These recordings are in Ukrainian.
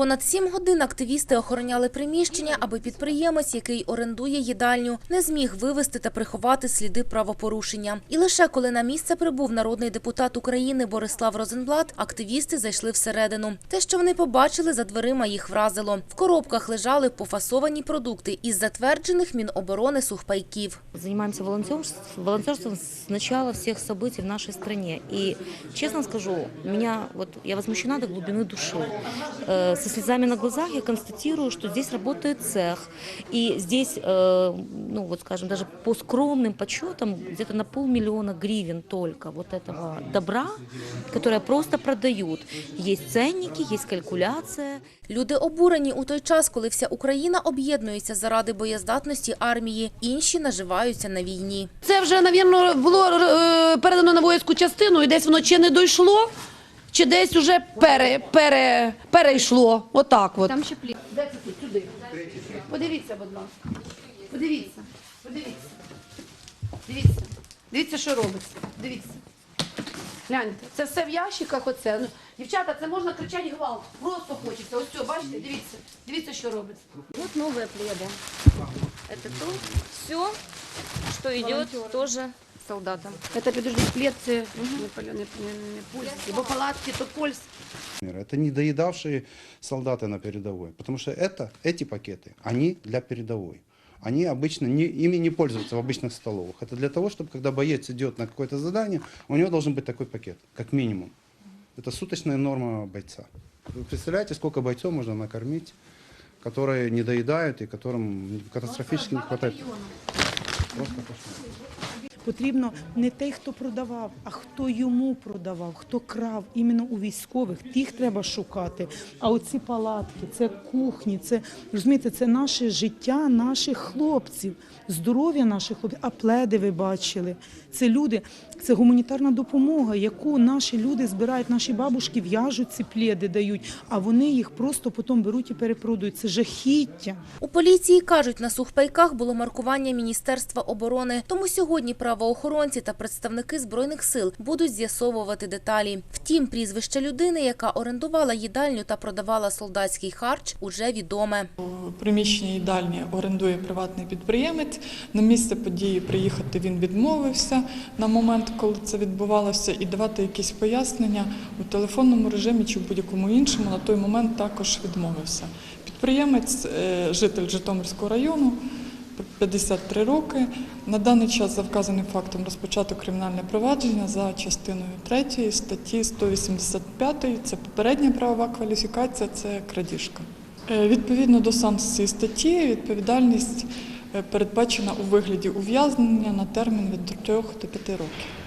Понад сім годин активісти охороняли приміщення, аби підприємець, який орендує їдальню, не зміг вивести та приховати сліди правопорушення. І лише коли на місце прибув народний депутат України Борислав Розенблат, активісти зайшли всередину. Те, що вони побачили за дверима, їх вразило. В коробках лежали пофасовані продукти із затверджених Міноборони сухпайків. Занимаемся волонтерством, с начала всех событий в нашей стране. И, честно скажу, меня, вот, я возмущена до глубины души Э, со слезами на глазах я констатирую, что здесь работает цех. И здесь, э, ну вот скажем, даже по скромным подсчетам, где-то на полмиллиона гривен только вот этого добра, которое просто продают. Есть ценники, есть калькуляция. Люди обурені у той час, коли вся Україна об'єднується заради боєздатності армії, інші наживаються на війні. Це вже, навірно, було е, передано на воїнську частину, і десь воно чи не дійшло, чи десь уже пере, пере, перейшло. Отак от. Там ще плід. Де це тут? Сюди. Подивіться, будь ласка. Подивіться. Подивіться. Дивіться. Дивіться, що робиться. Дивіться. Гляньте, це все в ящиках оце. Ну, дівчата, це можна кричати гвалт. Просто хочеться. Ось цього, бачите, дивіться. Дивіться, що робиться. Вот новые пледы. Это то, все, что идет тоже солдатам. Це, підожди, плед, це не, поле- не, не, не польські, бо палатки то польські. Это не доедавшие солдаты на передовой, потому что это, эти пакеты, они для передовой. Они обычно не, ими не пользуются в обычных столовых. Это для того, чтобы когда боец идет на какое-то задание, у него должен быть такой пакет, как минимум. Это суточная норма бойца. Вы представляете, сколько бойцов можно накормить, которые не доедают и которым катастрофически не хватает? Просто кошмар. Потрібно не той, хто продавав, а хто йому продавав, хто крав іменно у військових. Тих треба шукати. А оці палатки, це кухні, це розумієте, це наше життя наших хлопців, здоров'я наших хлопців. А пледи ви бачили. Це люди, це гуманітарна допомога, яку наші люди збирають, наші бабушки в'яжуть ці пледи, дають, а вони їх просто потім беруть і перепродають. Це жахіття. У поліції кажуть, на сухпайках було маркування Міністерства оборони. Тому сьогодні правоохоронці та представники збройних сил будуть з'ясовувати деталі. Втім, прізвище людини, яка орендувала їдальню та продавала солдатський харч, уже відоме. Приміщення їдальні орендує приватний підприємець. На місце події приїхати він відмовився на момент, коли це відбувалося, і давати якісь пояснення у телефонному режимі чи в будь-якому іншому на той момент також відмовився. Підприємець, е, житель Житомирського району, 53 роки. На даний час за вказаним фактом розпочато кримінальне провадження за частиною 3 статті 185. Це попередня правова кваліфікація, це крадіжка. Е, Відповідно до санкції статті, відповідальність е, передбачена у вигляді ув'язнення на термін від 3 до 5 років.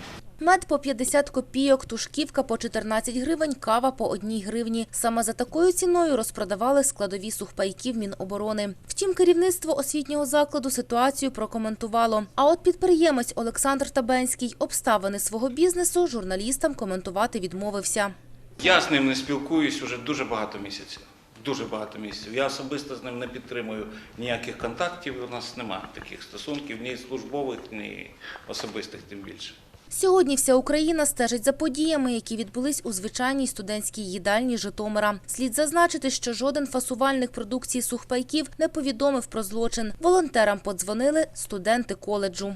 Мед по 50 копійок, тушківка по 14 гривень, кава по 1 гривні. Саме за такою ціною розпродавали складові сухпайків Міноборони. Втім, керівництво освітнього закладу ситуацію прокоментувало. А от підприємець Олександр Табенський обставини свого бізнесу журналістам коментувати відмовився. Я з ним не спілкуюсь уже дуже багато місяців. Дуже багато місяців. Я особисто з ним не підтримую ніяких контактів. У нас немає таких стосунків, ні службових, ні особистих, тим більше. Сьогодні вся Україна стежить за подіями, які відбулись у звичайній студентській їдальні Житомира. Слід зазначити, що жоден фасувальник продукції сухпайків не повідомив про злочин. Волонтерам подзвонили студенти коледжу.